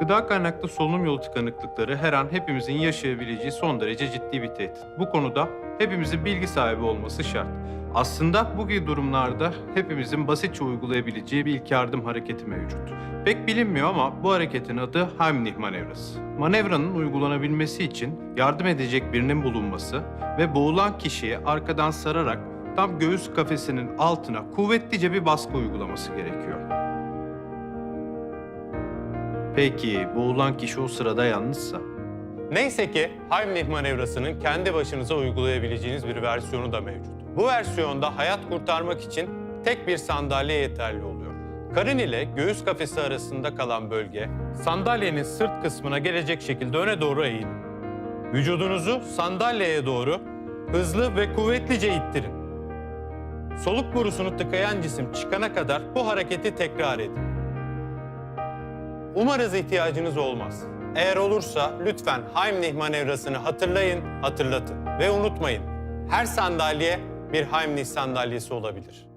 Gıda kaynaklı solunum yolu tıkanıklıkları her an hepimizin yaşayabileceği son derece ciddi bir tehdit. Bu konuda hepimizin bilgi sahibi olması şart. Aslında bu gibi durumlarda hepimizin basitçe uygulayabileceği bir ilk yardım hareketi mevcut. Pek bilinmiyor ama bu hareketin adı Heimlich manevrası. Manevranın uygulanabilmesi için yardım edecek birinin bulunması ve boğulan kişiye arkadan sararak tam göğüs kafesinin altına kuvvetlice bir baskı uygulaması gerekiyor. Peki boğulan kişi o sırada yalnızsa? Neyse ki Heimlich manevrasının kendi başınıza uygulayabileceğiniz bir versiyonu da mevcut. Bu versiyonda hayat kurtarmak için tek bir sandalye yeterli oluyor. Karın ile göğüs kafesi arasında kalan bölge sandalyenin sırt kısmına gelecek şekilde öne doğru eğin. Vücudunuzu sandalyeye doğru hızlı ve kuvvetlice ittirin. Soluk borusunu tıkayan cisim çıkana kadar bu hareketi tekrar edin. Umarız ihtiyacınız olmaz. Eğer olursa lütfen Heimlich manevrasını hatırlayın, hatırlatın. Ve unutmayın, her sandalye bir Heimlich sandalyesi olabilir.